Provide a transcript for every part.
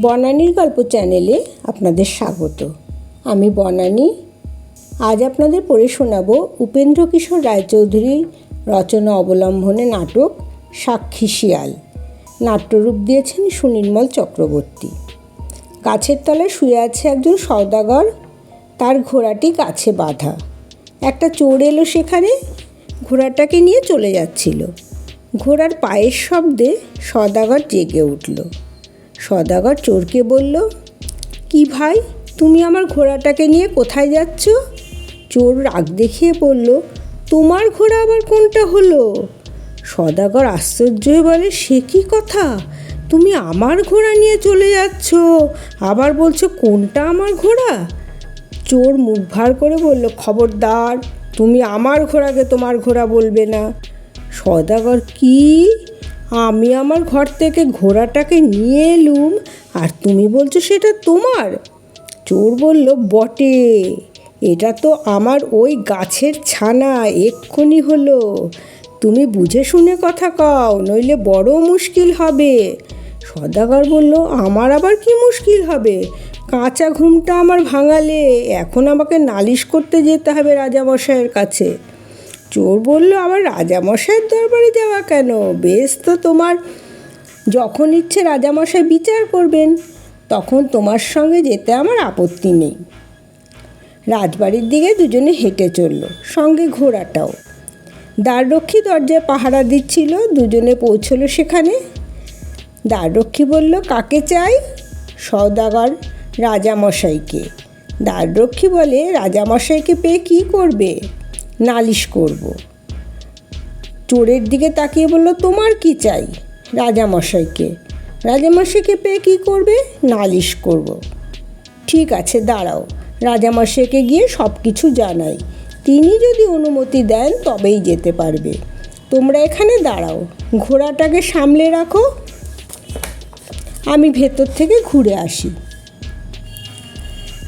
বনানীর গল্প চ্যানেলে আপনাদের স্বাগত। আমি বনানী। আজ আপনাদের পড়ে শোনাব উপেন্দ্র কিশোর রায়চৌধুরীর রচনা অবলম্বনে নাটক সাক্ষী শিয়াল। নাট্যরূপ দিয়েছেন সুনির্মল চক্রবর্তী। গাছের তলায় শুয়ে আছে একজন সওদাগর। তার ঘোড়াটি গাছে বাঁধা। একটা চোর এলো সেখানে। ঘোড়াটাকে নিয়ে চলে যাচ্ছিল। ঘোড়ার পায়ের শব্দে সদাগর জেগে উঠল। সদাগর চোরকে বলল, কি ভাই, তুমি আমার ঘোড়াটাকে নিয়ে কোথায় যাচ্ছ? চোর রাগ দেখিয়ে বলল, তোমার ঘোড়া আবার কোনটা হলো? সদাগর আশ্চর্য বলে, সে কি কথা? তুমি আমার ঘোড়া নিয়ে চলে যাচ্ছ, আবার বলছো কোনটা আমার ঘোড়া? চোর মুখ ভার করে বলল, খবরদার, তুমি আমার ঘোড়াকে তোমার ঘোড়া বলবে না। সদাগর, কি? আমি আমার ঘর থেকে ঘোড়াটাকে নিয়ে এলুম, আর তুমি বলছো সেটা তোমার। চোর বলল, বটে, এটা তো আমার ওই গাছের ছানা, এক্ষুনি হলো। তুমি বুঝে শুনে কথা কও, নইলে বড় মুশকিল হবে। সদাগর বলল, আমার আবার কি মুশকিল হবে? কাঁচা ঘুমটা আমার ভাঙালে, এখন আমাকে নালিশ করতে যেতে হবে রাজামশাইয়ের কাছে। চোর বলল আবার রাজামশাইয়ের দরবারে যাওয়া কেন? বেশ তো তোমার। যখন ইচ্ছে রাজামশাই বিচার করবেন, তখন তোমার সঙ্গে যেতে আমার আপত্তি নেই। রাজবাড়ির দিকে দুজনে হেঁটে চলল, সঙ্গে ঘোড়াটাও। দ্বাররক্ষী দরজায় পাহারা দিচ্ছিল, দুজনে পৌঁছলো সেখানে। দ্বাররক্ষী বলল, কাকে চাই? সওদাগর রাজামশাইকে। দ্বাররক্ষী বলে, রাজামশাইকে পেয়ে কী করবে? নালিশ করব। চোরের দিকে তাকিয়ে বলল, তোমার কি চাই রাজামশাইকে? রাজামশাইকে পেয়ে কী করবে? নালিশ করব। ঠিক আছে, দাঁড়াও, রাজামশাইকে গিয়ে সব কিছু জানাই। তিনি যদি অনুমতি দেন, তবেই যেতে পারবে। তোমরা এখানে দাঁড়াও, ঘোড়াটাকে সামলে রাখো। আমি ভেতর থেকে ঘুরে আসি।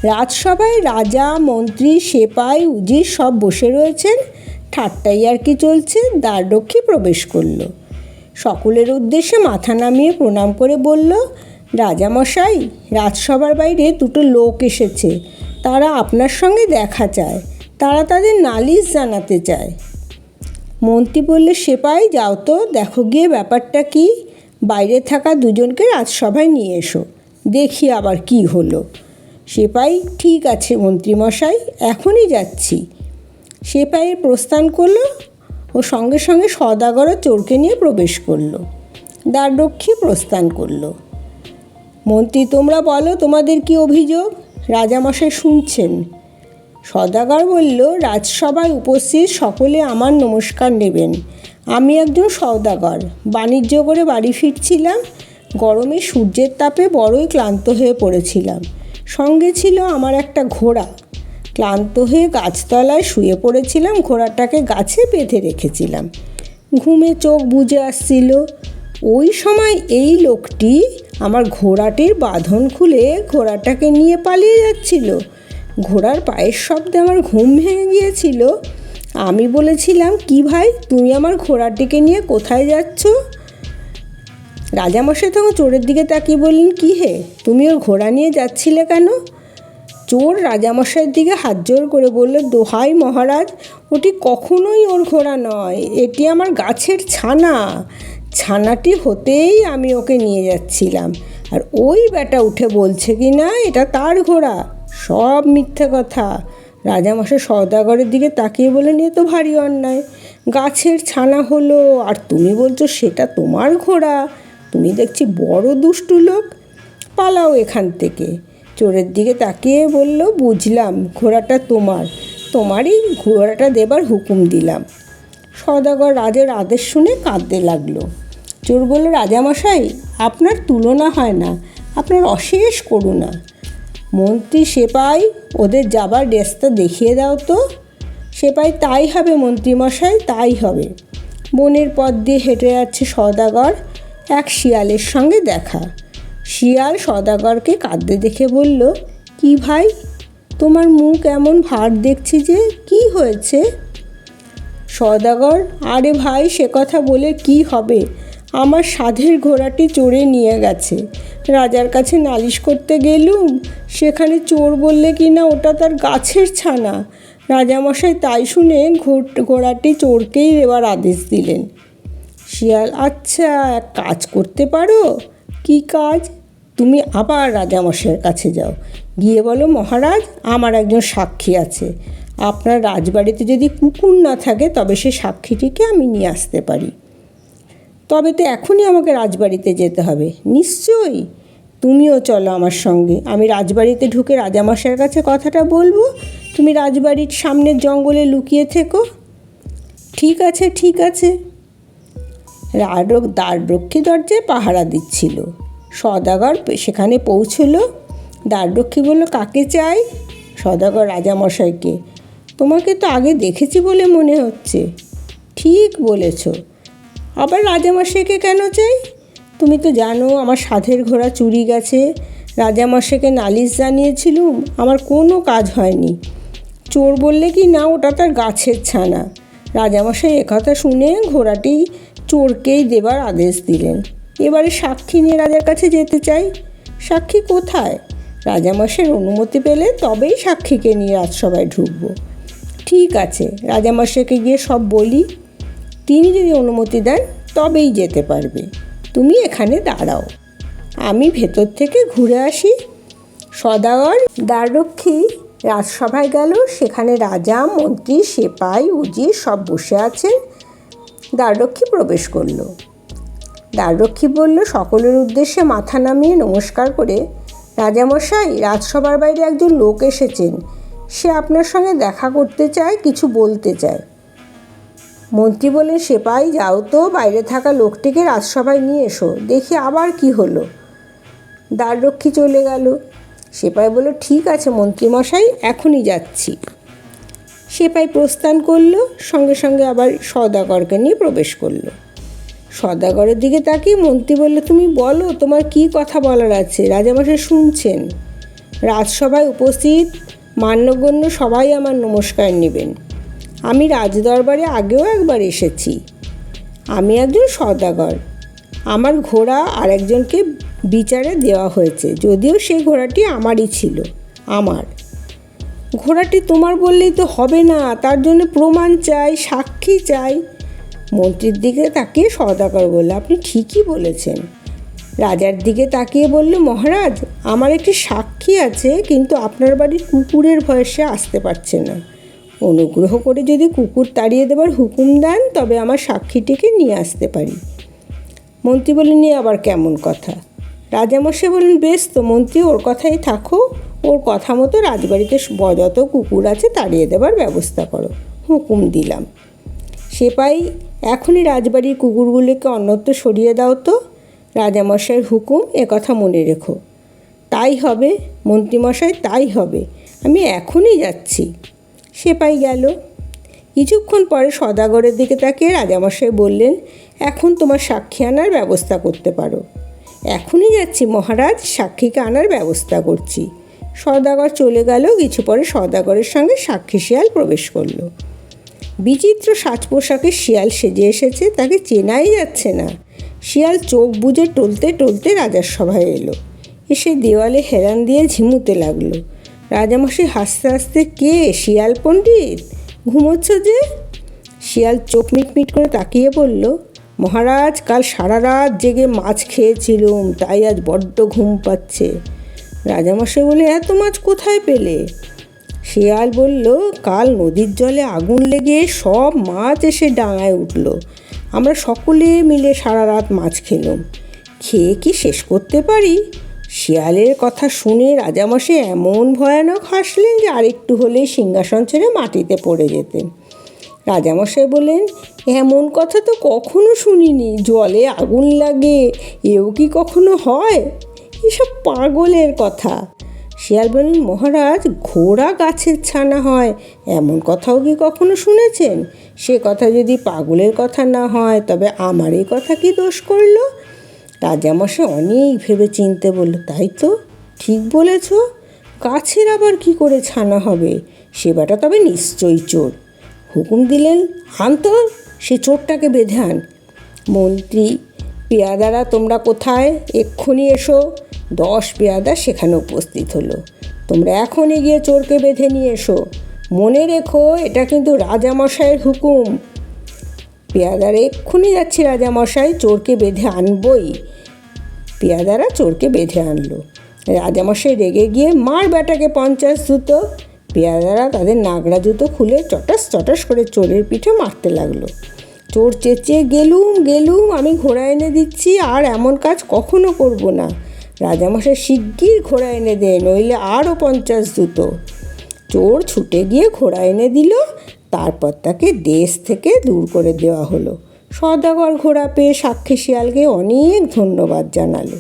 রাজসভায় রাজা, মন্ত্রী, সেপাই, উজির সব বসে রয়েছেন। ঠাট্টাই আর কি চলছে? দ্বাররক্ষী প্রবেশ করল। সকলের উদ্দেশ্যে মাথা নামিয়ে প্রণাম করে বলল, রাজামশাই, রাজসভার বাইরে দুটো লোক এসেছে। তারা আপনার সঙ্গে দেখা চায়। তারা তাদের নালিশ জানাতে চায়। মন্ত্রী বললে, সেপাই, যাও তো, দেখো গিয়ে ব্যাপারটা কি। বাইরে থাকা দুজনকে রাজসভায় নিয়ে এসো। দেখি আবার কি হলো। সেপাই ঠিক আছে মন্ত্রীমশাই, এখনই যাচ্ছি। সেপাইয়ের প্রস্থান করল ও সঙ্গে সঙ্গে সদাগর চোরকে নিয়ে প্রবেশ করল। দ্বাররক্ষী প্রস্থান করল। মন্ত্রী, তোমরা বলো তোমাদের কি অভিযোগ? রাজামশাই শুনছেন। সদাগর বলল, রাজসভায় উপস্থিত সকলে আমার নমস্কার নেবেন। আমি একজন সওদাগর। বাণিজ্য করে বাড়ি ফিরছিলাম। গরমে সূর্যের তাপে বড়ই ক্লান্ত হয়ে পড়েছিলাম। সঙ্গে ছিল আমার একটা ঘোড়া। ক্লান্ত হয়ে গাছতলায় শুয়ে পড়েছিলাম, ঘোড়াটাকে গাছে বেঁধে রেখেছিলাম। ঘুমে চোখ বুজে আসছিল। ওই সময় এই লোকটি আমার ঘোড়াটির বাঁধন খুলে ঘোড়াটাকে নিয়ে পালিয়ে যাচ্ছিল। ঘোড়ার পায়ের শব্দে আমার ঘুম ভেঙে গিয়েছিল। আমি বলেছিলাম, কি ভাই, তুমি আমার ঘোড়াটিকে নিয়ে কোথায় যাচ্ছ? রাজামশাই তখন চোরের দিকে তাকিয়ে বললেন, কি হে, তুমি ওর ঘোড়া নিয়ে যাচ্ছিলে কেন? চোর রাজামশাইয়ের দিকে হাত জোর করে বলল, দোহাই মহারাজ, ওটি কখনোই ওর ঘোড়া নয়, এটি আমার গাছের ছানা। ছানাটি হতেই আমি ওকে নিয়ে যাচ্ছিলাম। আর ওই বেটা উঠে বলছে কি না, এটা তার ঘোড়া। সব মিথ্যে কথা। রাজামশাই সওদাগরের দিকে তাকিয়ে বলেন এ তো ভারী অন্যায়। গাছের ছানা হলো, আর তুমি বলছো সেটা তোমার ঘোড়া। তুমি দেখছি বড় দুষ্টু লোক। পালাও এখান থেকে। চোরের দিকে তাকিয়ে বলল, বুঝলাম, ঘোড়াটা তোমার। তোমারই ঘোড়াটা দেবার হুকুম দিলাম। সদাগর রাজের আদেশ শুনে কাঁদতে লাগল। চোর বলল, রাজামশাই, আপনার তুলনা হয় না। আপনার অশেষ করুণা। মন্ত্রী সেপাই, ওদের যাবার রাস্তা দেখিয়ে দাও তো। সেপাই, তাই হবে মন্ত্রীমশাই, তাই হবে। বনের পথ দিয়ে হেঁটে যাচ্ছে সদাগর এক শিয়ালের সঙ্গে দেখা। শিয়াল সদাগরকে কাঁদতে দেখে বলল, কি ভাই, তোমার মুখ এমন ভার দেখছি যে কি হয়েছে? সদাগর, আরে ভাই, সে কথা বলে কি হবে? আমার সাধের ঘোড়াটি চড়ে নিয়ে গেছে। রাজার কাছে নালিশ করতে গেলুম, সেখানে চোর বললে কি না ওটা তার গাছের ছানা। রাজামশাই তাই শুনে ঘোড়াটি চোরকেই দেওয়ার আদেশ দিলেন। শিয়াল আচ্ছা এক কাজ করতে পারো? কি কাজ? তুমি আবার রাজামশাইয়ের কাছে যাও। গিয়ে বলো, মহারাজ, আমার একজন সাক্ষী আছে। আপনার রাজবাড়িতে যদি কুকুর না থাকে, তবে সে সাক্ষীটিকে আমি নিয়ে আসতে পারি। তবে তো এখনই আমাকে রাজবাড়িতে যেতে হবে। নিশ্চয়ই? তুমিও চলো আমার সঙ্গে। আমি রাজবাড়িতে ঢুকে রাজামশাইয়ের কাছে কথাটা বলব। তুমি রাজবাড়ির সামনের জঙ্গলে লুকিয়ে থেকো। ঠিক আছে ঠিক আছে। রাডক দ্বাররক্ষী দরজায় পাহারা দিচ্ছিল। সদাগর সেখানে পৌঁছলো। দ্বাররক্ষী বলল, কাকে চাই? সদাগর রাজামশাইকে, তোমাকে তো আগে দেখেছি বলে মনে হচ্ছে। ঠিক বলেছ। আবার রাজামশাইকে কেন চাই? তুমি তো জানো, আমার সাধের ঘোড়া চুরি গেছে। রাজামশাইকে নালিশ জানিয়েছিলুম, আমার কোনো কাজ হয়নি। চোর বললে কি, না, ওটা তার গাছের ছানা। রাজামশাই একথা শুনে ঘোড়াটি চোরকেই দেবার আদেশ দিলেন। এবারে সাক্ষী নিয়ে রাজার কাছে যেতে চাই। সাক্ষী কোথায়? রাজামশাইয়ের অনুমতি পেলে তবেই সাক্ষীকে নিয়ে রাজসভায় ঢুকবো। ঠিক আছে, রাজামশাইকে গিয়ে সব বলি। তিনি যদি অনুমতি দেন, তবেই যেতে পারবে। তুমি এখানে দাঁড়াও। আমি ভেতর থেকে ঘুরে আসি। সদাগর দ্বাররক্ষী রাজসভায় গেল। সেখানে রাজা, মন্ত্রী, সেপাই উজি সব বসে আছেন। দ্বাররক্ষী প্রবেশ করল। দ্বাররক্ষী বলল, সকলের উদ্দেশ্যে মাথা নামিয়ে নমস্কার করে রাজামশাই, রাজসভার বাইরে একজন লোক এসেছেন। সে আপনার সঙ্গে দেখা করতে চায়, কিছু বলতে চায়। মন্ত্রী বললেন, সেপাই যাও তো, বাইরে থাকা লোকটিকে রাজসভায় নিয়ে এসো, দেখি আবার কি হলো। দ্বাররক্ষী চলে গেল। সেপাই বলল, ঠিক আছে মন্ত্রীমশাই, এখনই যাচ্ছি। সেপাই প্রস্থান করল, সঙ্গে সঙ্গে আবার সদাগরকে নিয়ে প্রবেশ করল। সদাগরের দিকে তাকিয়ে মন্ত্রী বলল, তুমি বলো, তোমার কি কথা বলার আছে? রাজামশাই শুনছেন। রাজসভায় উপস্থিত মান্যগণ্য সবাই আমার নমস্কার নেবেন। আমি রাজদরবারে আগেও একবার এসেছি। আমি একজন সদাগর আমার ঘোড়া আরেকজনকে বিচারে দেওয়া হয়েছে, যদিও সেই ঘোড়াটি আমারই ছিল, আমার। ঘোড়াটি তোমার বললেই তো হবে না, তার জন্য প্রমাণ চাই, সাক্ষী চাই। মন্ত্রীর দিকে তাকিয়ে সদাগর বলল, আপনি ঠিকই বলেছেন। রাজার দিকে তাকিয়ে বলল, মহারাজ, আমার একটি সাক্ষী আছে, কিন্তু আপনার বাড়ির কুকুরের ভয়ে সে আসতে পারছে না। অনুগ্রহ করে যদি কুকুর তাড়িয়ে দেবার হুকুম দেন, তবে আমার সাক্ষীটিকে নিয়ে আসতে পারি। মন্ত্রী বললেন নিয়ে আবার কেমন কথা? রাজামশাই বললেন, বেশ তো মন্ত্রী, ওর কথাই থাকো। ওর কথা মতো রাজবাড়িতে যত কুকুর আছে তাড়িয়ে দেবার ব্যবস্থা করো। হুকুম দিলাম। সেপাই, এখনই রাজবাড়ির কুকুরগুলিকে অন্যত্র সরিয়ে দাও তো। রাজামশাইয়ের হুকুম কথা মনে রেখো। তাই হবে, মন্ত্রীমশাই, তাই হবে। আমি এখনই যাচ্ছি। সেপাই গেল। কিছুক্ষণ পরে সদাগরের দিকে তাকিয়ে রাজামশাই বললেন, এখন তোমার সাক্ষী আনার ব্যবস্থা করতে পারো। এখনই যাচ্ছি মহারাজ, সাক্ষীকে আনার ব্যবস্থা করছি। সদাগর চলে গেল কিছু পরে সদাগরের সঙ্গে সাক্ষী শিয়াল প্রবেশ করল। বিচিত্র সাজ পোশাকে শিয়াল সেজে এসেছে, তাকে চেনাই যাচ্ছে না। শিয়াল চোখ বুজে টলতে টলতে রাজার সভায় এলো। এসে দেওয়ালে হেরান দিয়ে ঝিমুতে লাগল। রাজামশাই হাসতে হাসতে, কে শিয়াল পণ্ডিত? ঘুমোচ্ছ যে? শিয়াল চোখ মিটমিট করে তাকিয়ে বলল, মহারাজ, কাল সারা রাত জেগে মাছ খেয়েছিলুম, তাই আজ বড্ড ঘুম পাচ্ছে। রাজামশাই বলে, এত মাছ কোথায় পেলে? শিয়াল বলল, কাল নদীর জলে আগুন লেগে সব মাছ এসে ডাঙায় উঠল। আমরা সকলে মিলে সারা রাত মাছ খেলাম। খেয়ে কি শেষ করতে পারি? শিয়ালের কথা শুনে রাজামশাই এমন ভয়ানক হাসলেন যে আরেকটু হলেই সিংহাসন ছেড়ে মাটিতে পড়ে যেতেন। রাজামশাই বললেন, এমন কথা তো কখনো শুনিনি। জলে আগুন লাগে, এও কি কখনো হয়? এসব পাগলের কথা। শিয়াল বললেন, মহারাজ, ঘোড়া গাছের ছানা হয়। এমন কথাও কি কখনো শুনেছেন? সে কথা যদি পাগলের কথা না হয়, তবে আমার এই কথা কি দোষ করল? রাজামশাই অনেক ভেবে চিনতে বলল তাই তো, ঠিক বলেছ। গাছের আবার কি করে ছানা হবে? সেবাটা তবে নিশ্চয়ই চোর। হুকুম দিলেন, আন তো, সে চোরটাকে বেঁধে আন। মন্ত্রী পেয়াদারা তোমরা কোথায়? এক্ষুনি এসো। দশ পেয়াদা সেখানে উপস্থিত হলো। তোমরা এখনই গিয়ে চোরকে বেঁধে নিয়ে এসো। মনে রেখো, এটা কিন্তু রাজামশাইয়ের হুকুম। পেয়াদার, এক্ষুনি যাচ্ছি রাজামশাই, চোরকে বেঁধে আনবই। পেয়াদারা চোরকে বেঁধে আনলো। রাজামশাই রেগে গিয়ে, মার বেটাকে পঞ্চাশ জুতো। পেয়াদারা তাদের নাগরা জুতো খুলে চটাস চটাস করে চোরের পিঠে মারতে লাগল। চোর চেঁচিয়ে গেলুম গেলুম, আমি ঘোড়া এনে দিচ্ছি, আর এমন কাজ কখনো করব না। রাজামশাই শিগগির ঘোড়া এনে দেয় নইলে আরও পঞ্চাশ জুতো। চোর ছুটে গিয়ে ঘোড়া এনে দিল, তারপর তাকে দেশ থেকে দূর করে দেওয়া হলো। সদাগর ঘোড়া পেয়ে সাক্ষী শিয়ালকে অনেক ধন্যবাদ জানালো।